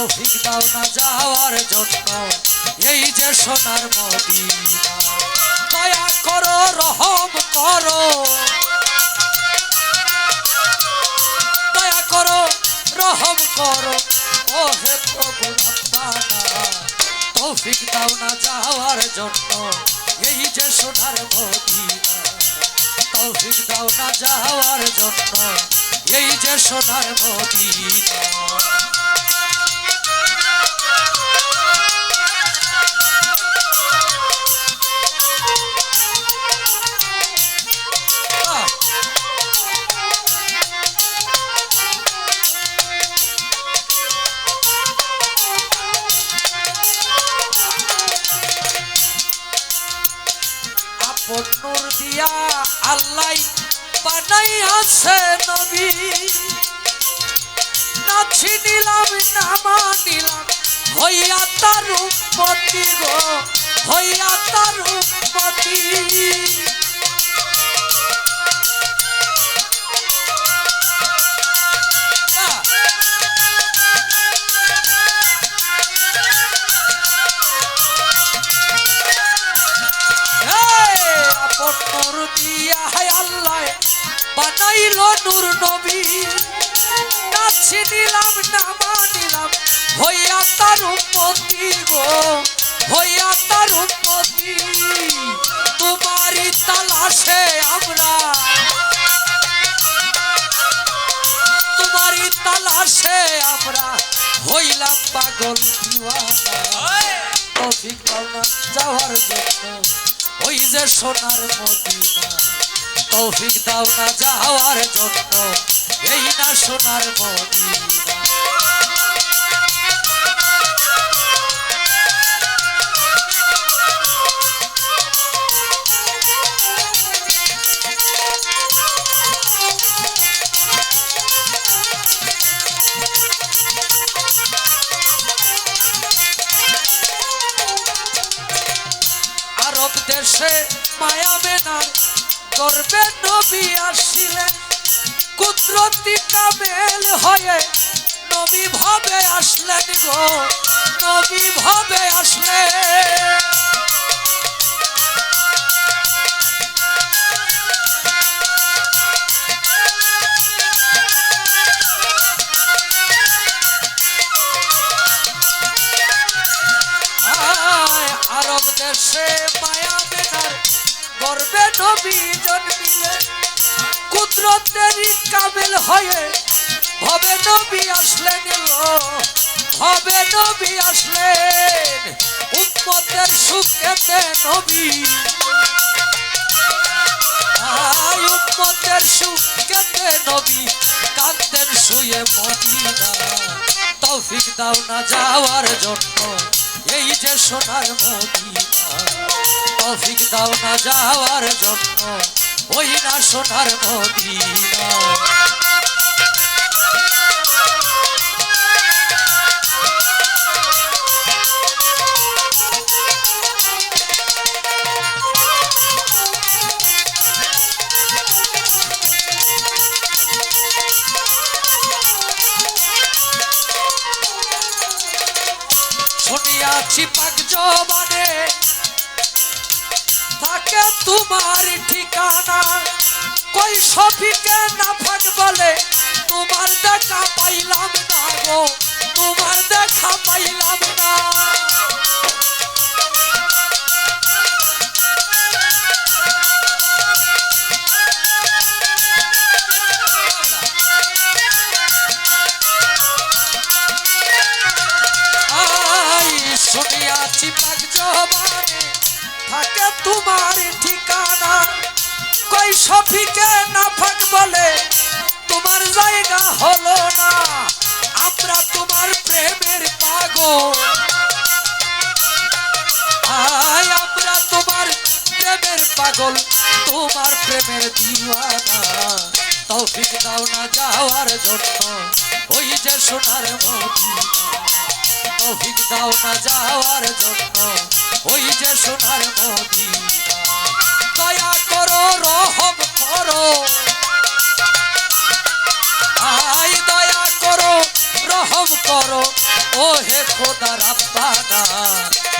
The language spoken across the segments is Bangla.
তৌফিক দাও না যাওয়ার জন্য, এই যে সোনার মদিনা, দয়া করো, রহম করো। দয়া করো, রহম করো। ও হে প্রভু তৌফিক দাও না যাওয়ার জন্য, এই যে সোনার মদিনা, তৌফিক দাও না যাওয়ার জন্য, এই যে সোনার মদিনা। বানাই আছে নবী। নাছি নিলাম, নামা নিলাম, হইয়া তার উন্মতি গো, হইয়া তার উন্মতি। দিয়া হায় আল্লাহ। বানাইল নূর নবী। নাছি নিলাম নামা নিলাম হইয়া তার উন্মতি গো, হইয়া তার উন্মতি তোমারই তালাশে আমরা। তোমারই তালাশে আমরা হইলাম পাগল দিওয়ানা। না যাওয়ার জন্য, ওই যে সোনার মদিনা। তৌফিক দাও না যাওয়ার জন্য এই না সোনার মদিনা। দেশে মায়া বেনার গর্বে নবী আসিলেন কুদরতি কামেল হয়ে নবী ভাবে আসলেন গো, নবী ভাবে আসলেন। আরব দেশে মায়া গর্বে নবী জন্মিলেন কুদরতেরই কামেল হয়ে ভবে নবী আসলেন ভবে নবী আসলেন উম্মতের সুখেতে নবী। উম্মতের সুখেতে নবী কান্দের শুয়ে মদিনা তৌফিক দাও না যাওয়ার জন্য, এই যে সোনার মদিনা তৌফিক দাও না যাওয়ার জন্য। ওই না সোনার মদিনা। শুনিয়াছি পাক জবানে থাকে তোমার ঠিকানা। কই সফিকে না ফাঁক বলে, তোমার দেখা পাইলাম না গো, তোমার দেখা পাইলাম জবানে থাকে তোমার ঠিকানা। কই সফিকে না ফাঁক বলে, তোমার জায়গা হলো না। আমরা তোমার প্রেমের পাগল। আয়, আমরা তোমার প্রেমের পাগল, তোমার প্রেমের দিওয়ানা। তৌফিক দাও না যাওয়ার জন্য, ওই যে সোনার মদিনা। তৌফিক দাও না যাওয়ার জন্য। ওই যে সোনার মদিনা। দয়া করো, রহম করো। আয় দয়া করো, রহম করো। ও হে খোদা রাব্বানা,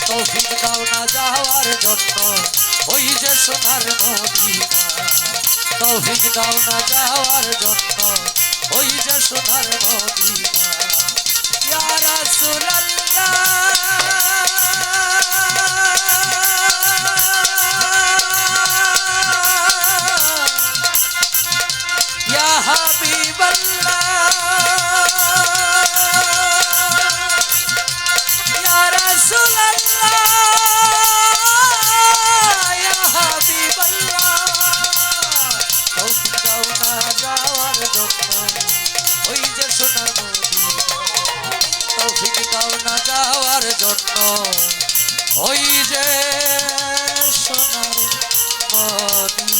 তৌফিক দাও না যাওয়ার জন্য। ওই যে সোনার মদিনা। তৌফিক দাও না যাওয়ার জন্য। ওই যে সোনার মদিনা। ইয়া জন্য ওই যে সোনার তৌফিক দাও না যাওয়ার জন্য। ওই যে সোনার মদিনা।